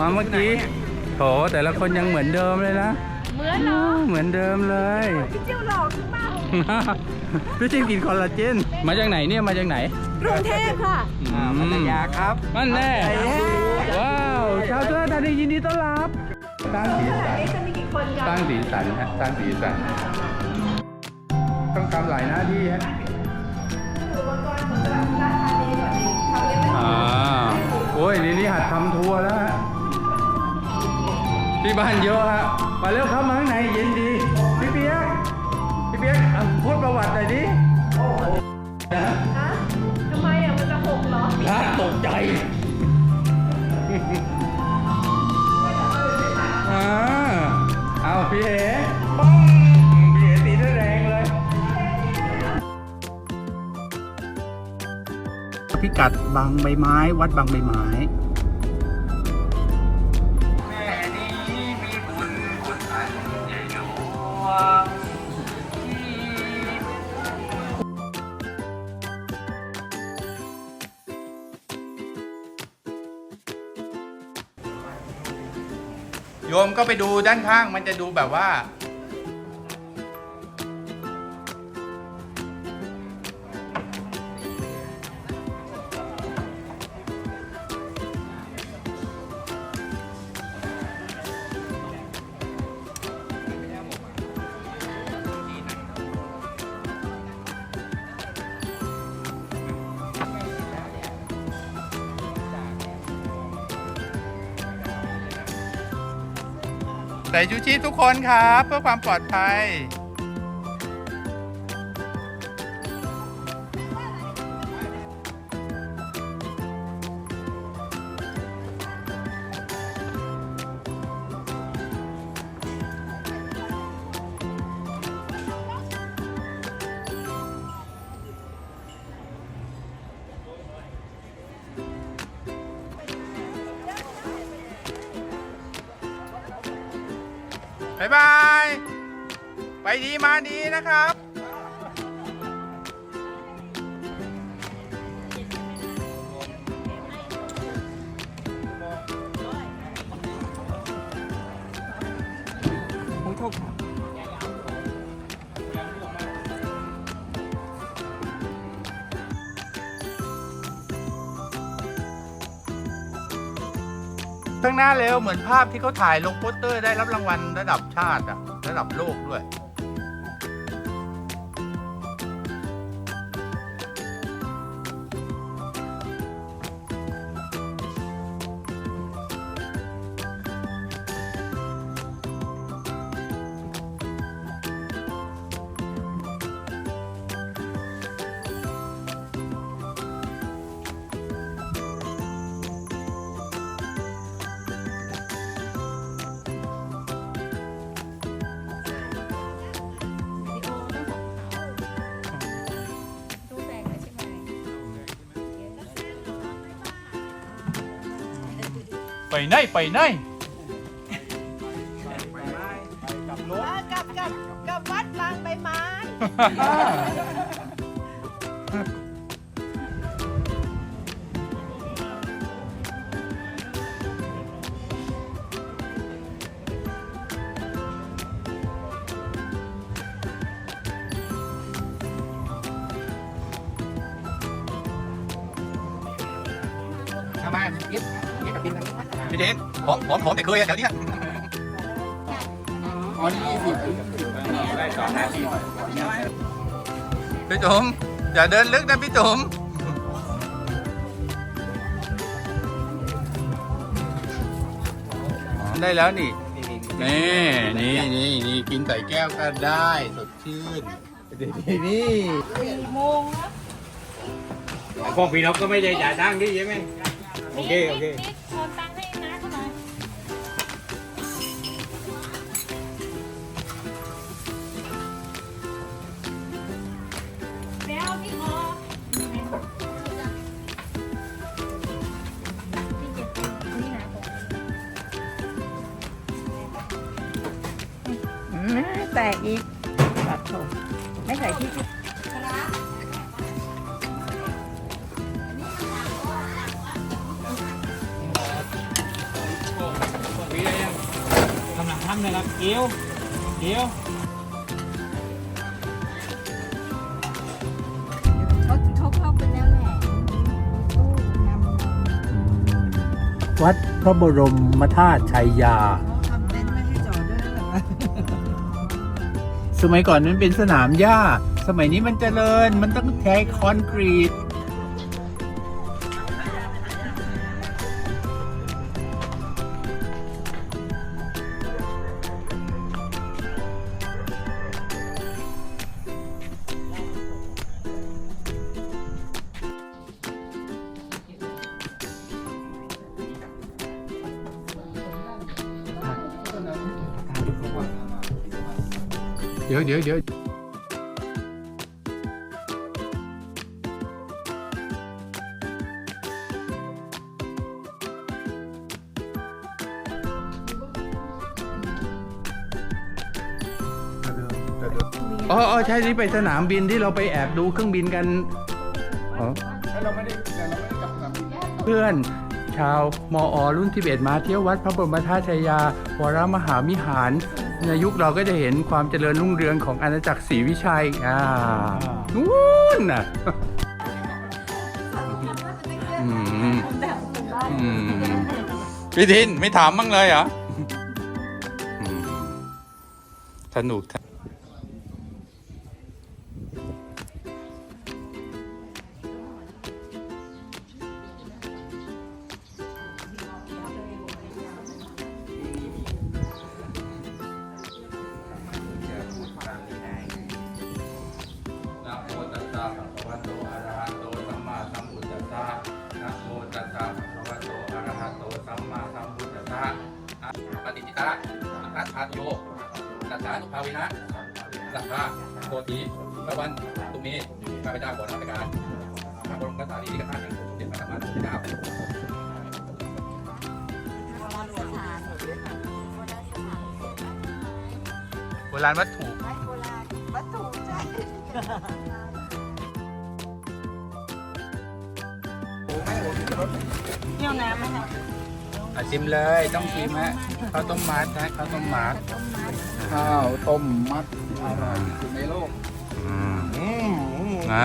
มาเมื่อกี้โถแต่ละคนยังเหมือนเดิมเลยนะเหมือนเหรอเหมือนเดิมเลยพี่จิ้วหลอกหรือเปล่าพี่จิ้มกินคอลลาเจนมาจากไหนเนี่ยมาจากไหนกรุงเทพค่ะอืมพัทยาครับนั่นแน่ว้าวชาวสุราษฎร์ธานียินดีต้อนรับสร้างสีสันจะมีกี่คนกัสร้างสีสันฮะสร้างสีสันต้องทำหลายหน้าที่ฮะอ่าโอ้ยนี่นี่หัดทำทัวร์แล้วฮะ ที่บ้านเยอะฮะมาเร็วเข้ามาข้างในเย็นดีพี่เปียกพี่เปียกอะพูดประวัติหน่อยดินะฮะทำไมอะมันจะหกเหรอพระตกใจอ่าเอาพี่เอ๋ป้องพี่เอ๋ตีได้แรงเลย พิกัดบางใบไม้ วัดบางใบไม้ โยมก็ไปดูด้านข้างมันจะดูแบบว่า ใส่ชูชีพทุกคนครับ เพื่อความปลอดภัย บ๊ายบาย ไปดีมาดีนะครับางหน้าเร็วเหมือนภาพที่เขาถ่ายลงโปสเตอร์ได้รับรางวัลระดับชาติอะระดับโลกด้วย ไปไหนไปไหนกับกับกับวัดบางใบไม้ทำ พี่เดนผมผมผมแต่เคยอะแถวเนี้ยอ๋อนี่สิพี่จุ๋มอย่าเดินลึกนะพี่จุ๋มอ๋อได้แล้วนี่ นี่นี่นี่นี่กินใส่แก้วก็ได้สดชื่นนี่โมงแล้วพวกพี่นกก็ไม่ได้จ่ายตังค์ที่ใช่ไหมโอเค โอเค แตกอีกตัดโถไม่ใส่ที่ำเลยครับเกี๊ยวเกี๊ยวเขาเขาเข้าไปแล้วแหละโอ้งามวัดพระบรมธาตุชัยยา สมัยก่อนมันเป็นสนามหญ้า สมัยนี้มันเจริญ มันต้องใช้คอนกรีต เดี๋ยวเดี๋ยวเดี๋ยวอ๋ออ๋อใช่ที่ไปสนามบินที่เราไปแอบดูเครื่องบินกันอ๋อเพื่อนชาวมอรุ่นที่เอ็ดมาเที่ยววัดพระบรมธาตุชัยยา วรมหาวิหาร ในยุคเราก็จะเห็นความเจริญรุ่งเรืองของอาณาจักรศรีวิชัย อ่านู่นน่ะอืมอืมพี่ทินไม่ถามบ้างเลยเหรออืมสนุก เลยต้องชิมฮะข้าวต้มมัดนะข้าวต้มมัดข้าวต้มมัดอร่อยที่สุดในโลกอ่าอ่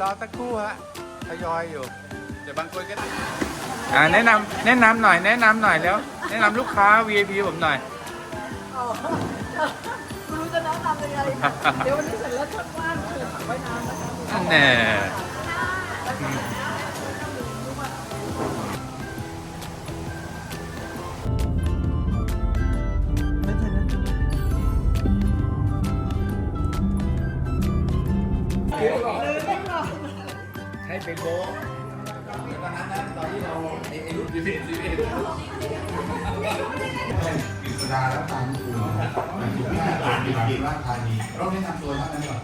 รอสักครู่ฮะทยอยอยู่ เดี๋ยวบางคนก็อ่าแนะนำแนะนำหน่อยแนะนำหน่อยแล้ว แนะนำลูกค้า VIP ผมหน่อยไม่รู้จะแนะนำยังไง เดี๋ยววันนี้เสร็จแล้วทดว่างคือถังไว้น้ำนะคะนั่นแน่ เป็นโบะตอนนั้นนะตอนที่เราไอ้รุ่นสิบเอ็ดสิบเอ็ดกฤษดาแล้วตามคุณอยู่ที่หน้าตาดีดีราชธานีรอบนี้ทำตัวเท่านั้นก่อน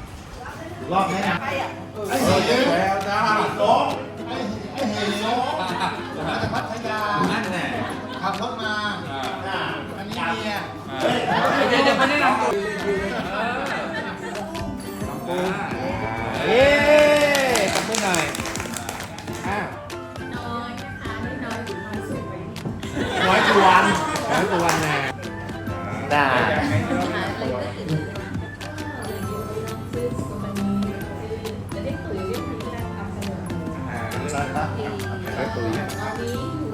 รอบนี้นะไอ้เหี้ยแล้วจ้าโต๊ะไอ้ไอ้เหี้ยมาจากพัทยานั่นแหละขับรถมา ได้อ่าเรียบร้อยครับไปตุ๋ย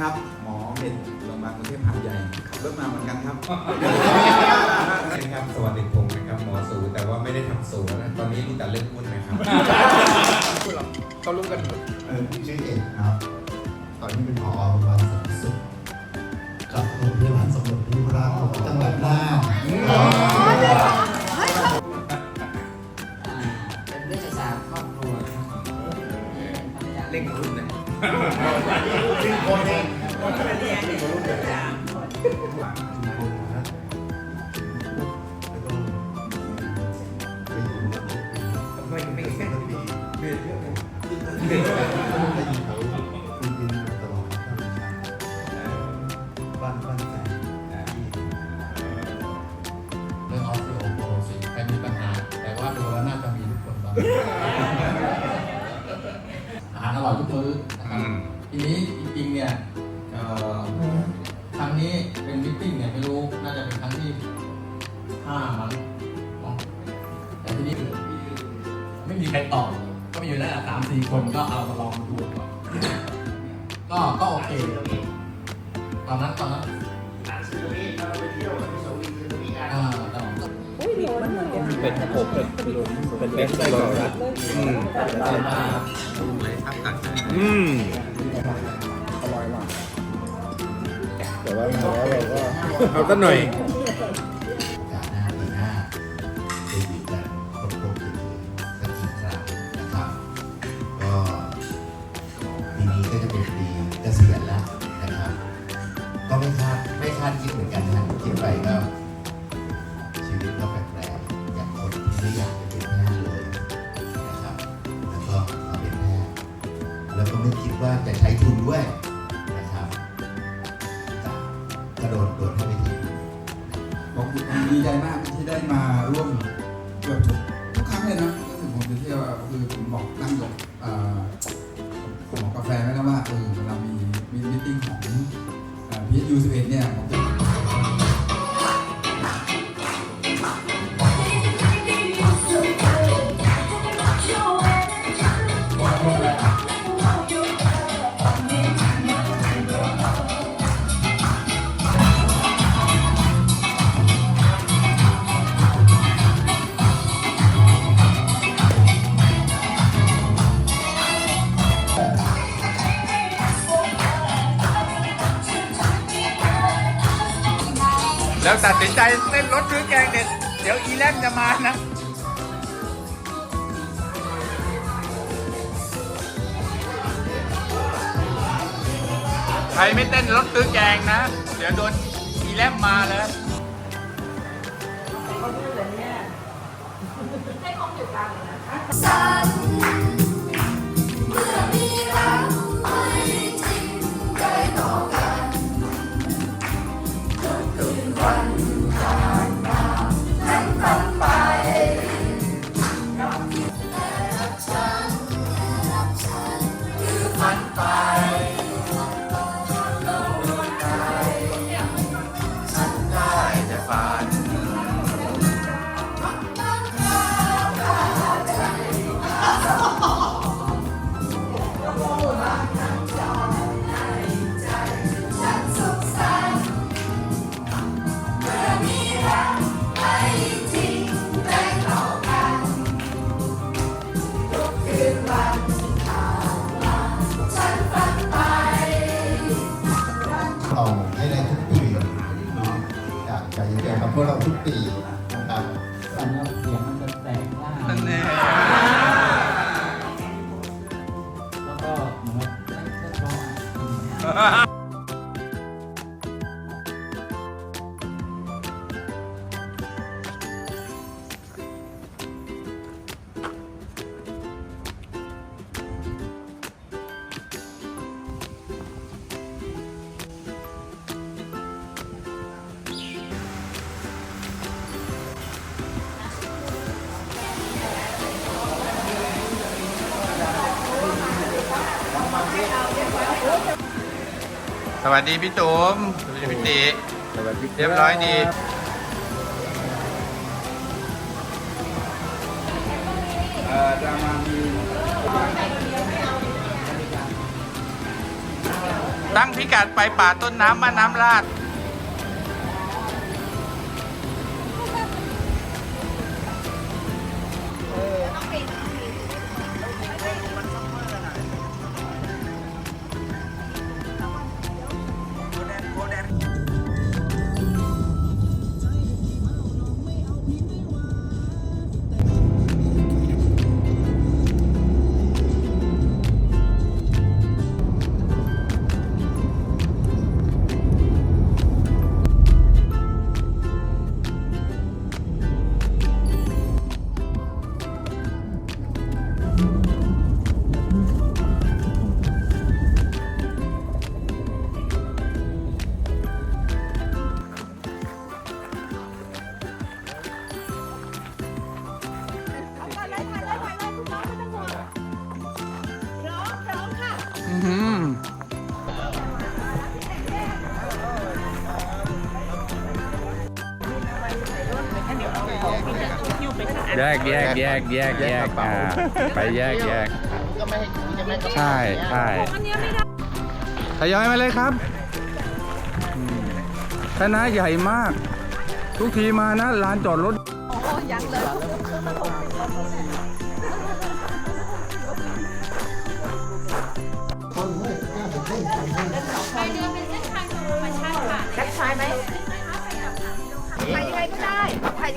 นะครับ หมอเม็ดโรงพยาบาลกรุงเทพหาดใหญ่ขับรถมาเหมือนกันครับครับสวัสดีพงศ์นะครับหมอสูแต่ว่าไม่ได้ทำสูนะตอนนี้รู้แต่เรื่องหุ้นนะครับเขารู้กันหมดเออพี่ชื่อเอกครับ ตอนนี้เป็น ก็มีอยู่แล้วสามสี่คนก็เอามาลองดูก่อนก็ก็โอเคตอนนั้นตอนนั้นอ่าตอนนั้นอุ้ยร้อนเลยอะเป็นโขบเป็นเป็นเป็นไส้กรอกนะอืมอืมอร่อยว่ะแต่ว่ามาแล้วเราก็เอาตั้งหน่อย ร่วมเกือบทุกทุกครั้งเลยนะก็ถึงผมจะเที่ยวคือผมบอกตั้งกับเอ่อกกาแฟไว้แล้วว่าเออ จะมานะใครไม่เต้นรถซื้อแกงนะ เดี๋ยวโดนอีแลมมาเลยเอา วกเราทุกปี วัสดีพี่จุ๋มสวัสดีพี่ติสวัสดีคบเรียบร้อยดี เอ่อจะมามีตั้งพิกัดไปป่าต้นน้ำบ้านน้ำลาด แยกแยกแยกแยกแยกอ่าไปแยกแยกใช่ใช่อันเนี้ยไม่ได้ทยอยมาเลยครับอืมคณะใหญ่มาก ทุกทีมานะลานจอดรถ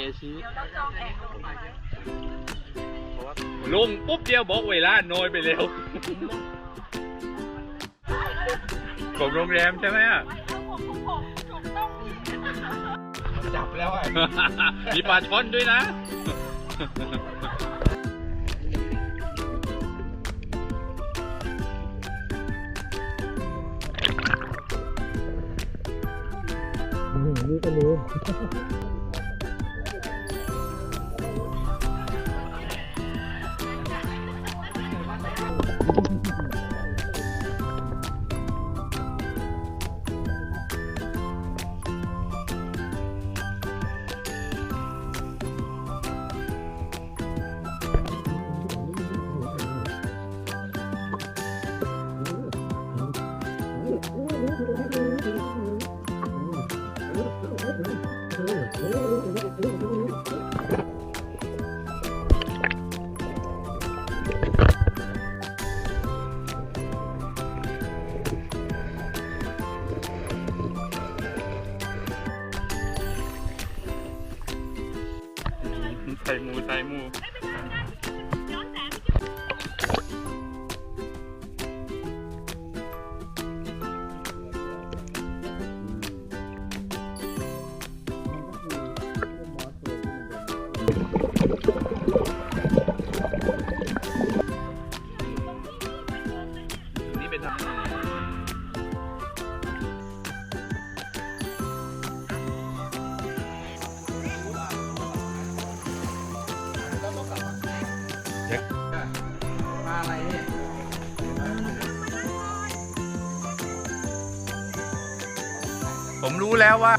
เป็นโอเอซิสลงปุ๊บเดียวบอกเวลาน้อยไปเร็วของโรงแรมใช่ไหมอะจับแล้วอะมีปลาช่อนด้วยนะใส่หมูใส่หมู แล้วว่า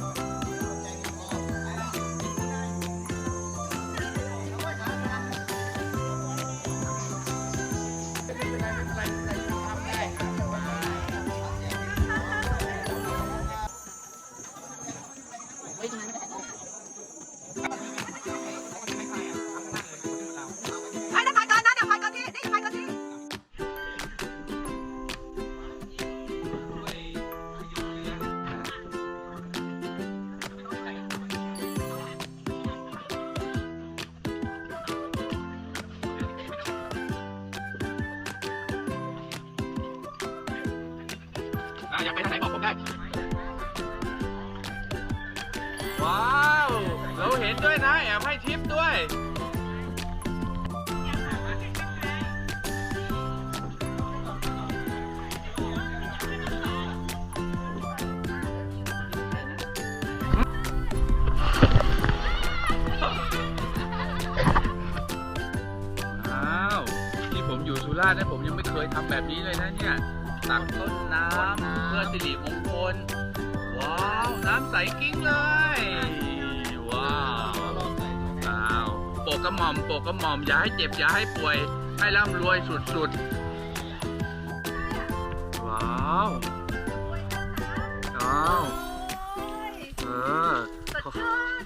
ตินะผมยังไม่เคยทำแบบนี้เลยนะเนี่ยตักต้นน้ำเพื่อสิริมงคลว้าวน้ำใสกิ้งเลยว้าวว้าวโปกกระหม่อมโปกกระหม่อมอย่าให้เจ็บอย่าให้ป่วย ให้ร่ำรวยสุดๆว้าวว้าวเออกัน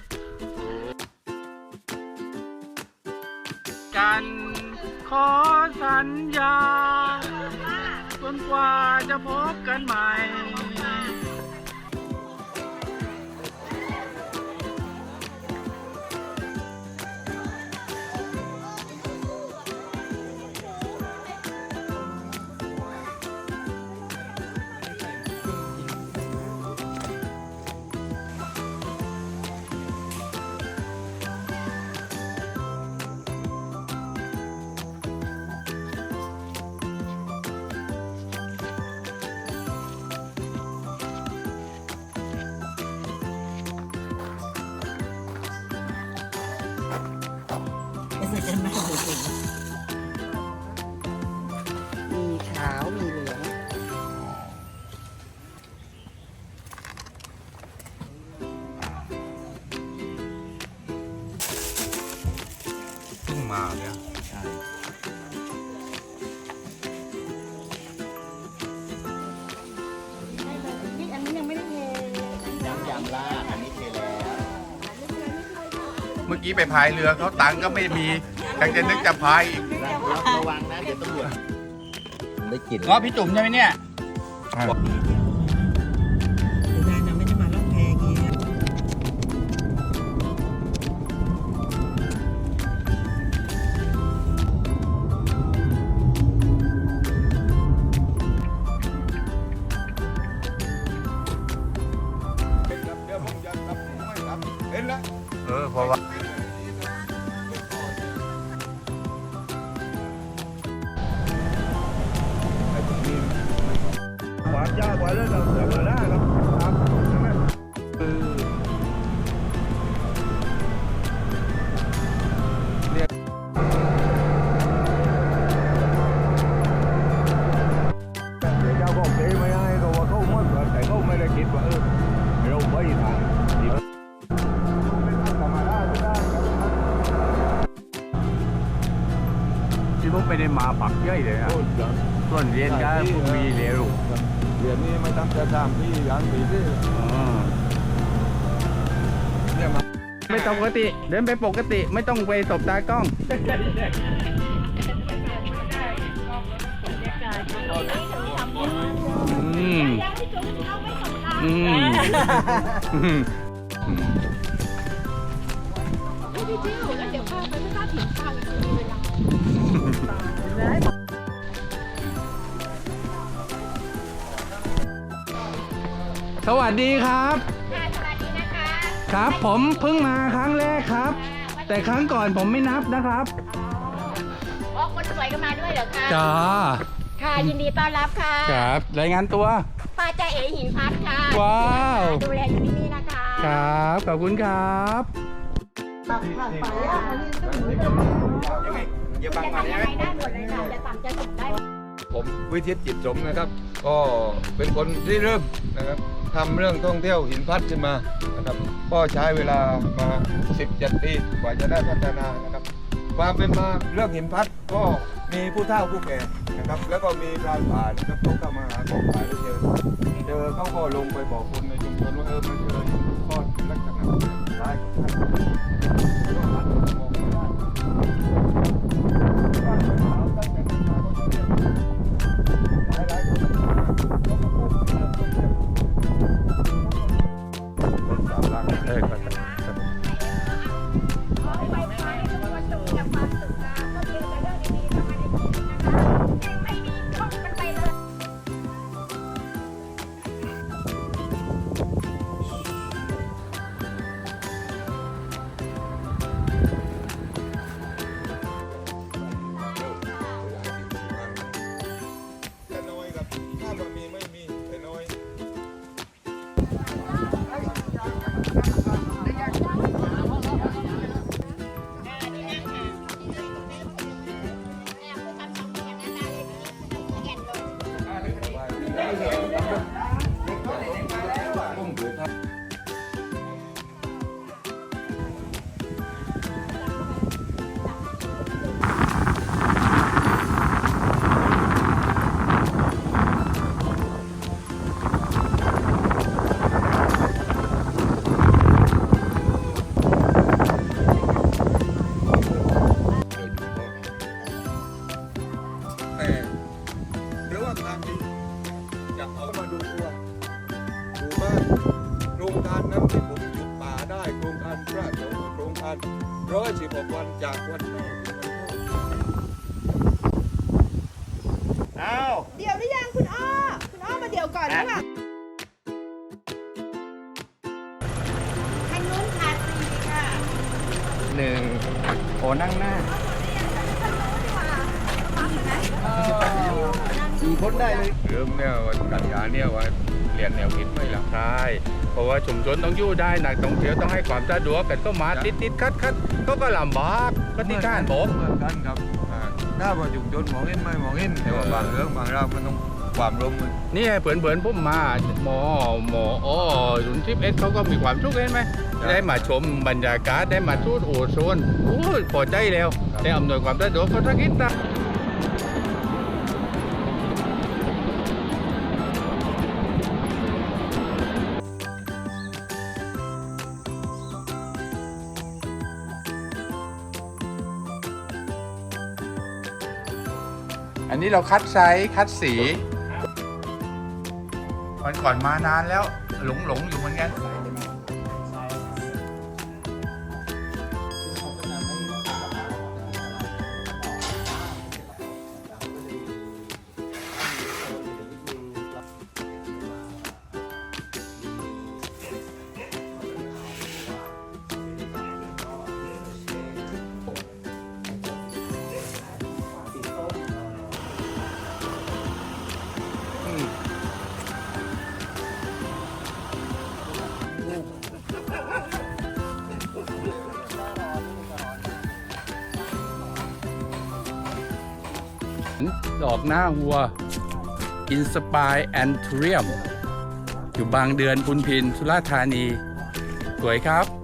ขอสัญญาจนกว่าจะพบกันใหม่ กี้ไปพายเรือเขาตังค์ก็ไม่มียังจะนึกจะพายอีกระวังนะเดี๋ยวตำรวจได้กลิ่นอ๋อพี่จุ๋มใช่ไหมเนี่ย ที่ผมไม่ได้มาปักเยอะเลยนะโอ้ยเดี๋ยวส่วนเรียนก็ผมมีเร็วเดี๋ยวนี้ไม่ต้องจะทำพี่อย่างปีที่เนี่ยมาไม่ปกติ เดินไปปกติ ไม่ต้องไปตบตากล้องอืมอืม สวัสดีครับครับผมเพิ่งมาครั้งแรกครับ แต่ครั้งก่อนผมไม่นับนะครับอ๋อคนสวยก็มาด้วยเหรอคะ จ้าค่ะ ยินดีต้อนรับค่ะครับรายงานตัว ป้าจ่าเอ๋หินพัดค่ะว้าว ดูแลอยู่ที่นี่นะคะ ครับ ขอบคุณครับ อย่าบังจะมาทำได้ยังไหมไงได้หมดเลยค่ะจะต่ำจะสูงได้ ผมวิทิตจิตสมนะครับ ก็เป็นคนที่เริ่มนะครับทำเรื่องท่องเที่ยวหินพัดขึ้นมานะครับก็ใช้เวลามา 17 ปีกว่าจะได้พัฒนานะครับความเป็นมาเรื่องหินพัดก็มีผู้เฒ่าผู้แก่นะครับ แล้วก็มีพรานป่านะครับเขาเข้ามาหาของป่าแล้เจอเจอเขาก็ลงไปบอกคนในชุมชนว่าเออมันเจอหินก้อนลักษณะคล้ายกับท่าน ก็ จะเอามาดูตัวดูบ้านโครงการนั้นที่ผมหยุดป่าได้โครงการพระสงฆ์โครงการร้อยสิบกวันจากวันแม่ถึงวันพ่ออ้าวเดี๋ยวหรือยังคุณอ้อ คุณอ้อมาเดี๋ยวก่อนนะคะทางนู้นขาดสี่ค่ะหนึ่งโอ้นั่งหน้า สี่คนได้ เลยเรื่องเนี่ยวันกันยาเนี่ยว่าเรียนแนวคิดไม่หลักใช่เพราะว่าชุมชนต้องอยู่ได้นักท่องเที่ยวต้องให้ความสะดวกกันก็มาติดติดคัดคัดก็ก็ลำบากก็ที่การบอกเหมือนกันครับอ่าถ้าว่าชุมชนมองเห็นไม่มองเห็นแต่ว่าบางเรื่องบางราวมันต้องความร่วมมือนี่เผื่อนเผื่อนๆผมมาหมอหมออ๋อรุ่นทิพเอสเขาก็มีความสุขเห็นไหมได้มาชมบรรยากาศได้มาทูดโอโซนโอ้ยพอใจแล้ว ได้อำนวยความสะดวกเขาทักอินต นนี้เราคัดไซส์คัดสีวันก่อนมานานแล้วหลงหลงๆอยู่เหมือนกัน ดอกหน้าวัวอินสปายแอนทรียม อยู่บางเดือนพุนพินสุราษฎร์ธานี สวยครับ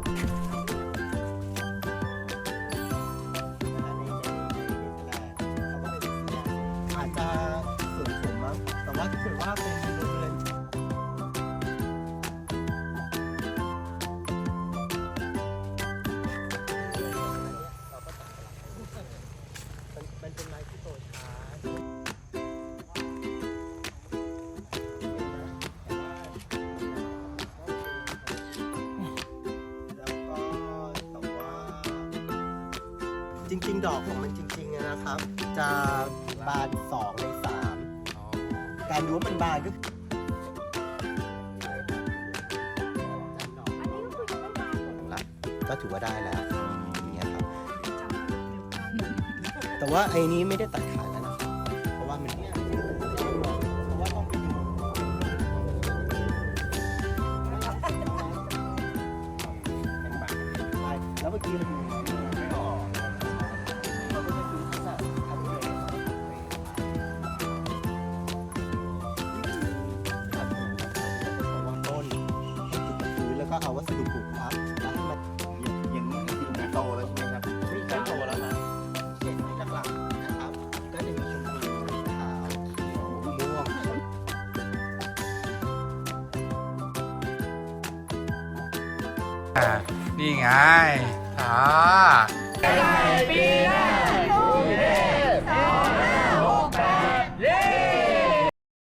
ก็ถือว่าได้แล้วอย่างเงี้ยครับแต่ว่าไอ้นี้ไม่ได้ตัดขาด